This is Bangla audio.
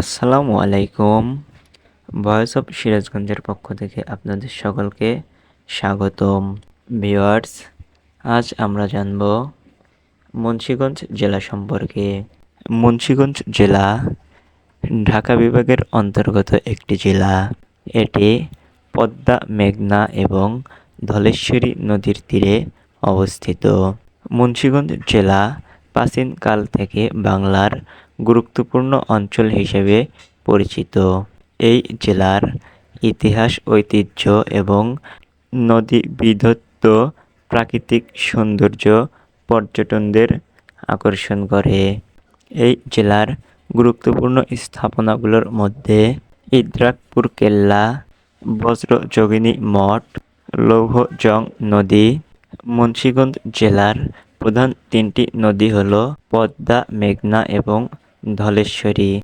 আসসালামু আলাইকুম। ভয়েস অফ সিরাজগঞ্জের পক্ষ থেকে আপনাদের সকলকে স্বাগতম। ভিওয়ার্স আজ আমরা জানব মুন্সিগঞ্জ জেলা সম্পর্কে। মুন্সিগঞ্জ জেলা ঢাকা বিভাগের অন্তর্গত একটি জেলা। এটি পদ্মা, মেঘনা এবং ধলেশ্বরী নদীর তীরে অবস্থিত। মুন্সিগঞ্জ জেলা প্রাচীনকাল থেকে বাংলার গুরুত্বপূর্ণ অঞ্চল হিসেবে পরিচিত। এই জেলার ইতিহাস, ঐতিহ্য এবং নদী বিধত্ত প্রাকৃতিক সৌন্দর্য পর্যটনদের আকর্ষণ করে। এই জেলার গুরুত্বপূর্ণ স্থাপনাগুলোর মধ্যে ইদ্রাকপুর কেল্লা, বজ্রযোগিনী মঠ, লৌহজং নদী, মুন্সিগঞ্জ জেলার প্রধান তিনটি নদী হল পদ্মা, মেঘনা এবং ধলেশ্বরী।